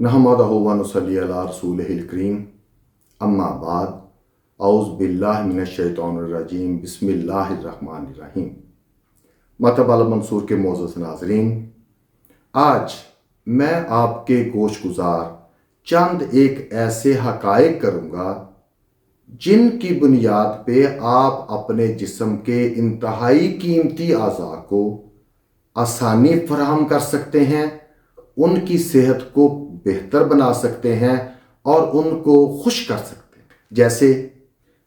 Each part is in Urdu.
نحمد ونصلی علی رسول الکریم اما بعد اعوذ باللہ من الشیطان الرجیم بسم اللہ الرحمن الرحیم مطب المنصور کے معزز ناظرین، آج میں آپ کے گوش گزار چند ایک ایسے حقائق کروں گا جن کی بنیاد پہ آپ اپنے جسم کے انتہائی قیمتی اعضاء کو آسانی فراہم کر سکتے ہیں، ان کی صحت کو بہتر بنا سکتے ہیں اور ان کو خوش کر سکتے ہیں۔ جیسے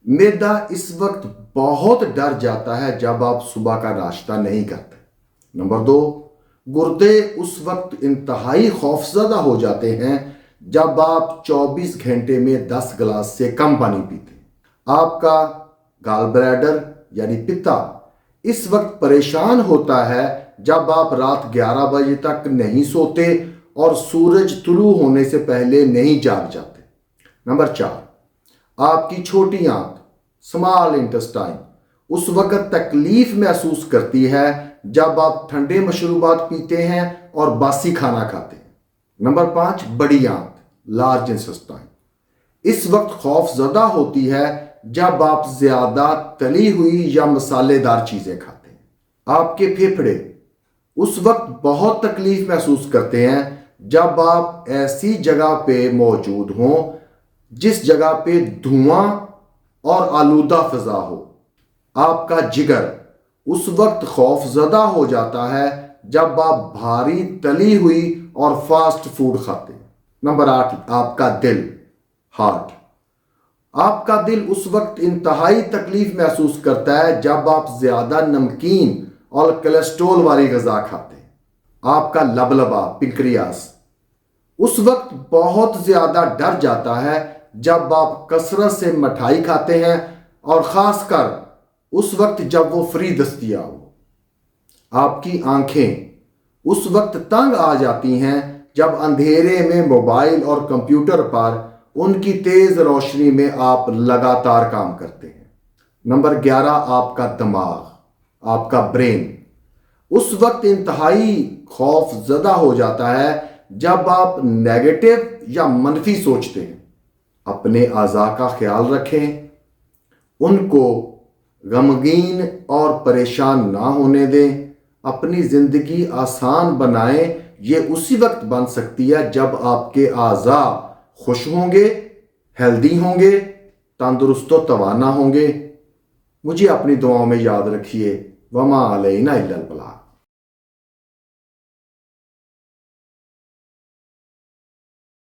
میدا اس وقت بہت ڈر جاتا ہے جب آپ صبح کا ناشتہ نہیں کرتے۔ نمبر دو، گردے اس وقت انتہائی خوفزدہ ہو جاتے ہیں جب آپ چوبیس گھنٹے میں دس گلاس سے کم پانی پیتے۔ ہیں آپ کا گال بریڈر یعنی پتا اس وقت پریشان ہوتا ہے جب آپ رات گیارہ بجے تک نہیں سوتے اور سورج طلوع ہونے سے پہلے نہیں جاگ جاتے۔ نمبر چار، آپ کی چھوٹی آنکھ سمال انٹسٹائن اس وقت تکلیف محسوس کرتی ہے جب آپ ٹھنڈے مشروبات پیتے ہیں اور باسی کھانا کھاتے ہیں۔ نمبر پانچ، بڑی آنکھ لارج انٹسٹائن اس وقت خوف زدہ ہوتی ہے جب آپ زیادہ تلی ہوئی یا مسالے دار چیزیں کھاتے ہیں۔ آپ کے پھیپھڑے، اس وقت بہت تکلیف محسوس کرتے ہیں جب آپ ایسی جگہ پہ موجود ہوں، جس جگہ پہ دھواں اور آلودہ فضا ہو، آپ کا جگر اس وقت خوف زدہ ہو جاتا ہے جب آپ بھاری تلی ہوئی اور فاسٹ فوڈ کھاتے ہیں۔ نمبر آٹھ، آپ کا دل ہارٹ آپ کا دل اس وقت انتہائی تکلیف محسوس کرتا ہے جب آپ زیادہ نمکین اور کلیسٹرول والی غذا کھاتے ہیں۔ آپ کا لبلبا پنکریاس۔ اس وقت بہت زیادہ ڈر جاتا ہے جب آپ کثرت سے مٹھائی کھاتے ہیں اور خاص کر اس وقت جب وہ فری دستیاب ہو آپ کی آنکھیں اس وقت تنگ آ جاتی ہیں جب اندھیرے میں موبائل اور کمپیوٹر پر ان کی تیز روشنی میں آپ لگاتار کام کرتے ہیں۔ نمبر گیارہ، آپ کا دماغ، آپ کا برین۔ اس وقت انتہائی خوف زدہ ہو جاتا ہے جب آپ نیگیٹو یا منفی سوچتے ہیں۔ اپنے اعضاء کا خیال رکھیں۔ ان کو غمگین اور پریشان نہ ہونے دیں۔ اپنی زندگی آسان بنائیں۔ یہ اسی وقت بن سکتی ہے جب آپ کے اعضاء خوش ہوں گے، ہیلدی ہوں گے، تندرست و توانا ہوں گے۔ مجھے اپنی دعاؤں میں یاد رکھیے۔ وما علینا الا البلاغ۔